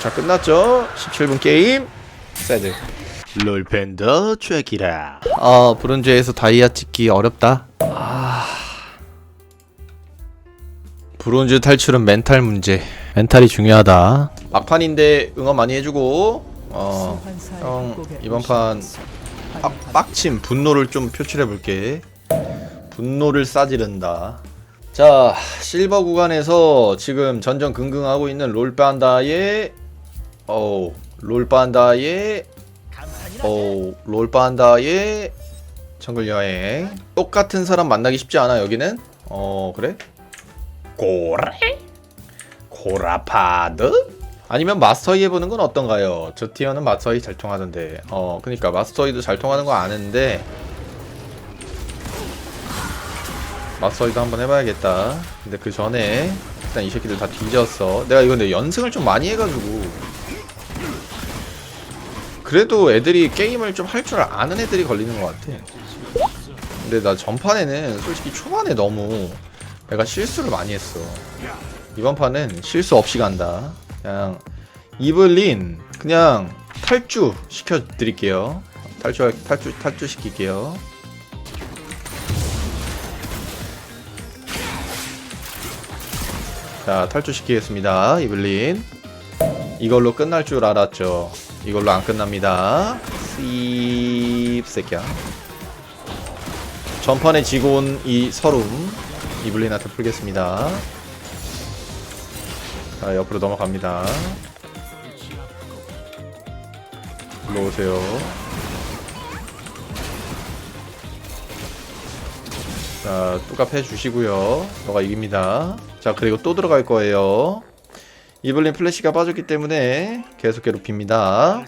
자 끝났죠? 17분 게임. 세드. 롤팬더 최기라. 아 브론즈에서 다이아 찍기 어렵다. 아. 브론즈 탈출은 멘탈 문제. 멘탈이 중요하다. 막판인데 응원 많이 해주고 어형 이번 판 빡, 빡침 분노를 좀 표출해 볼게. 분노를 싸지른다. 자 실버 구간에서 지금 전전 긍긍하고 있는 롤반다의 어 롤반다의 어 롤반다의 정글 여행. 똑같은 사람 만나기 쉽지 않아 여기는? 어 그래? 고래? 고라파드? 아니면 마스터이 해보는 건 어떤가요? 저 티어는 마스터이 잘 통하던데. 어 그니까 마스터이도 잘 통하는 거 아는데. 마스터이도 한번 해봐야겠다. 근데 그 전에 일단 이 새끼들 다 뒤졌어. 내가 이거 근데 연승을 좀 많이 해가지고 그래도 애들이 게임을 좀 할 줄 아는 애들이 걸리는 것 같아. 근데 나 전판에는 솔직히 초반에 너무 내가 실수를 많이 했어. 이번 판은 실수 없이 간다. 그냥 이블린 그냥 탈주 시켜드릴게요. 탈주 탈주 탈주 시킬게요. 자 탈주 시키겠습니다 이블린. 이걸로 끝날 줄 알았죠 이걸로 안 끝납니다. 씹 새끼야. 전판에 지고 온 이 서름 이블린한테 풀겠습니다. 자 옆으로 넘어갑니다. 일로 오세요. 자 뚜갑 해주시고요. 너가 이깁니다. 자 그리고 또 들어갈 거예요 이블린 플래시가 빠졌기 때문에 계속 괴롭힙니다.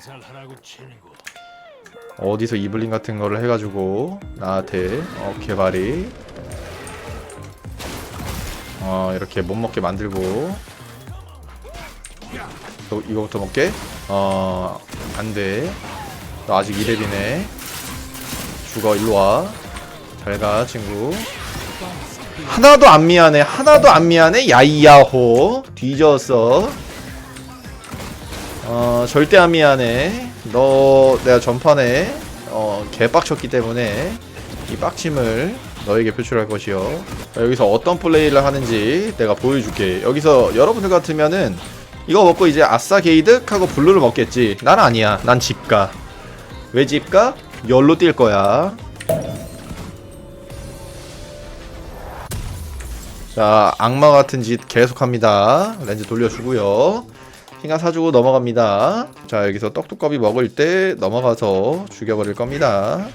어디서 이블린 같은 거를 해가지고 나한테 어 개발이. 어 이렇게 못 먹게 만들고. 또 이거부터 먹게? 어 안돼. 너 아직 2렙이네. 죽어 일로와. 잘가 친구 하나도 안 미안해. 하나도 안 미안해. 야이야호. 뒤졌어 어 절대 안 미안해. 너 내가 전판에 어 개빡쳤기 때문에 이 빡침을 너에게 표출할 것이요. 자, 여기서 어떤 플레이를 하는지 내가 보여줄게. 여기서 여러분들 같으면은 이거 먹고 이제 아싸 게이득 하고 블루를 먹겠지. 난 아니야. 난 집가. 왜 집가? 열로 뛸 거야 자 악마 같은 짓 계속합니다. 렌즈 돌려주고요. 핑가 사주고 넘어갑니다. 자 여기서 떡두꺼비 먹을 때 넘어가서 죽여버릴 겁니다.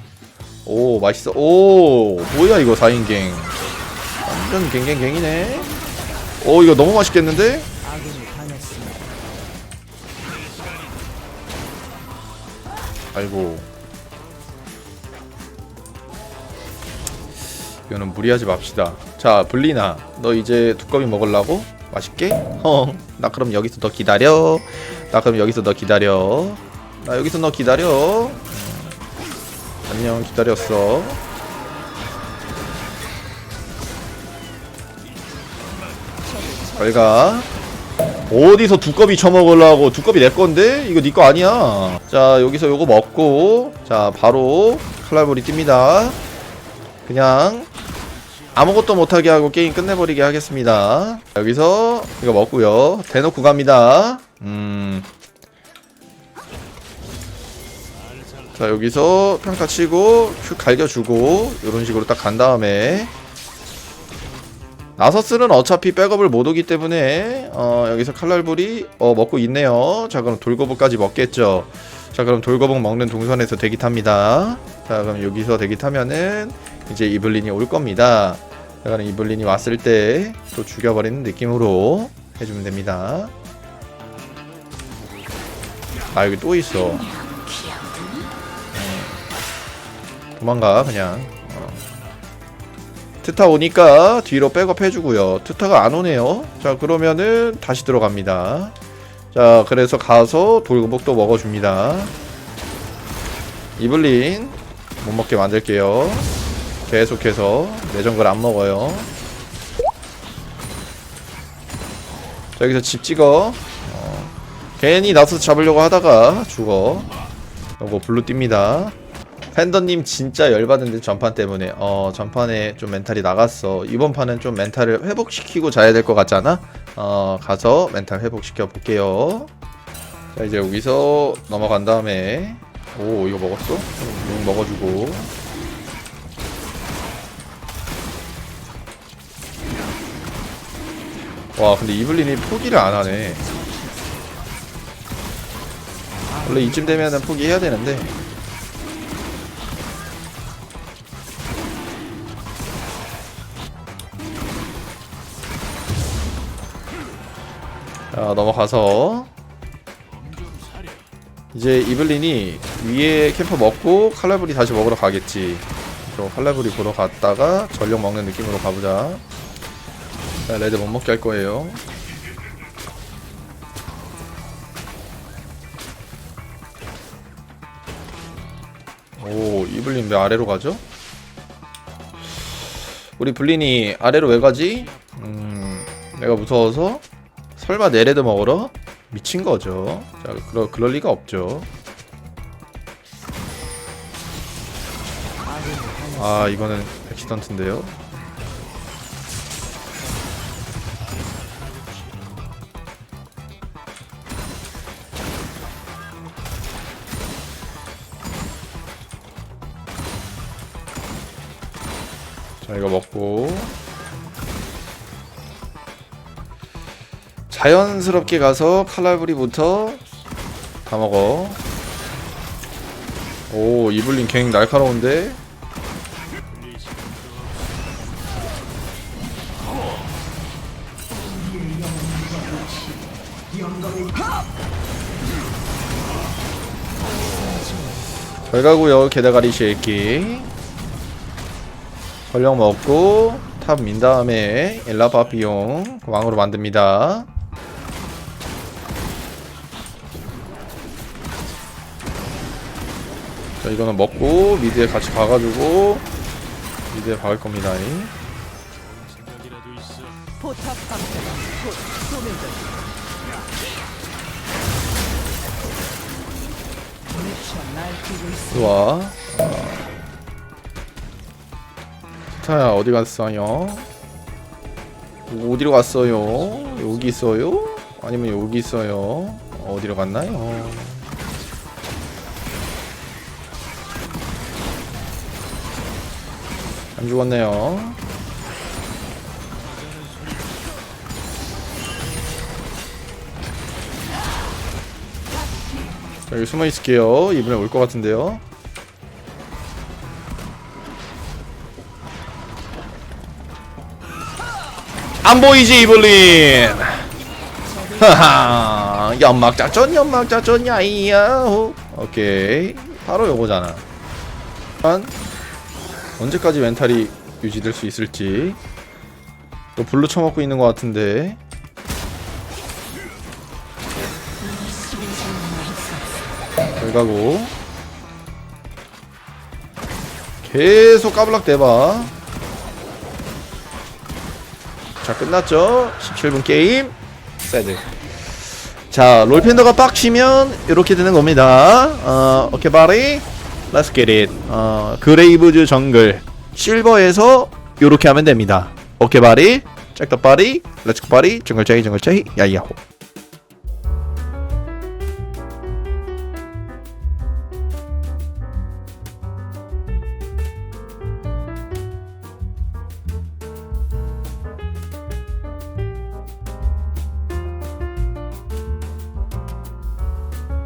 오 맛있어. 오 뭐야 이거 4인갱. 완전 갱갱갱이네. 오 이거 너무 맛있겠는데? 아이고 이거는 무리하지 맙시다. 자 블리나 너 이제 두꺼비 먹으려고? 맛있게? 헝나 그럼 여기서 너 기다려. 나 그럼 여기서 너 기다려. 나 여기서 너 기다려. 음. 안녕 기다렸어. 잘가. 어디서 두꺼비 처먹으려고? 두꺼비 내 건데? 이거 네거 아니야. 자 여기서 요거 먹고. 자 바로 칼날볼이 뜁니다. 그냥 아무것도 못하게 하고 게임 끝내버리게 하겠습니다. 여기서 이거 먹고요. 대놓고 갑니다. 음. 자 여기서 평타 치고 큐 갈겨주고 이런 식으로 딱 간 다음에 나서스는 어차피 백업을 못 오기 때문에 어, 여기서 칼날불이 어, 먹고 있네요. 자 그럼 돌거북까지 먹겠죠 자 그럼 돌거북 먹는 동선에서 대기 탑니다. 자 그럼 여기서 대기 타면은 이제 이블린이 올 겁니다. 자 그럼 이블린이 왔을 때 또 죽여버리는 느낌으로 해주면 됩니다. 아 여기 또 있어. 어. 도망가 그냥. 어. 트타 오니까 뒤로 백업 해주고요. 트타가 안 오네요. 자 그러면은 다시 들어갑니다 자 그래서 가서 돌고복도 먹어줍니다. 이블린 못 먹게 만들게요. 계속해서 내정글 안 먹어요. 자 여기서 집 찍어. 어. 괜히 나서 잡으려고 하다가 죽어. 요거 블루 뜁니다. 팬더님 진짜 열받은데 전판 때문에. 어 전판에 좀 멘탈이 나갔어. 이번 판은 좀 멘탈을 회복시키고 자야 될 것 같잖아 어 가서 멘탈 회복시켜 볼게요. 자 이제 여기서 넘어간 다음에 오 이거 먹었어? 용 먹어주고. 와 근데 이블린이 포기를 안 하네. 원래 이쯤 되면은 포기해야 되는데 자 넘어가서 이제 이블린이 위에 캠퍼 먹고 칼라브리 다시 먹으러 가겠지 저 칼라브리 보러 갔다가 전력 먹는 느낌으로 가보자 자, 레드 못 먹게 할 거예요 오 이블린 왜 아래로 가죠? 우리 블린이 아래로 왜 가지? 음 내가 무서워서 설마 내 레드 먹으러? 미친 거죠. 자 그러, 그럴 리가 없죠. 아 이거는 액시던트인데요. 자 이거 먹고 자연스럽게 가서 칼날부리부터 다 먹어. 오 이블린 갱 날카로운데? 잘 가고요 개다가리 쉐이키. 전력 먹고 탑 민 다음에 엘라바비용 왕으로 만듭니다. 자 이거는 먹고 미드에 같이 가가지고 미드에 박을 겁니다. 좋아. 스타야 어디 갔어요? 어디로 갔어요? 여기 있어요? 아니면 여기 있어요? 어디로 갔나요? 안 죽었네요. 자, 여기 숨어 있을게요. 이번에 올 것 같은데요. 안 보이지 이블린 하하 연막 작전 연막 작전 야이야 오케이 바로 요거잖아 한 언제까지 멘탈이 유지될 수 있을지. 또 블루 쳐먹고 있는 것 같은데. 잘 가고. 계속 까불락 대봐. 자 끝났죠? 17분 게임. 세드. 자 롤팬더가 빡치면 이렇게 되는 겁니다. 어 오케이 바리 Let's get it. 어 그레이브즈 정글. 실버에서 이렇게 하면 됩니다. 오케이 바리. 잭더 바리 렛츠 바리. 정글 제이 정글 제이. 야이야호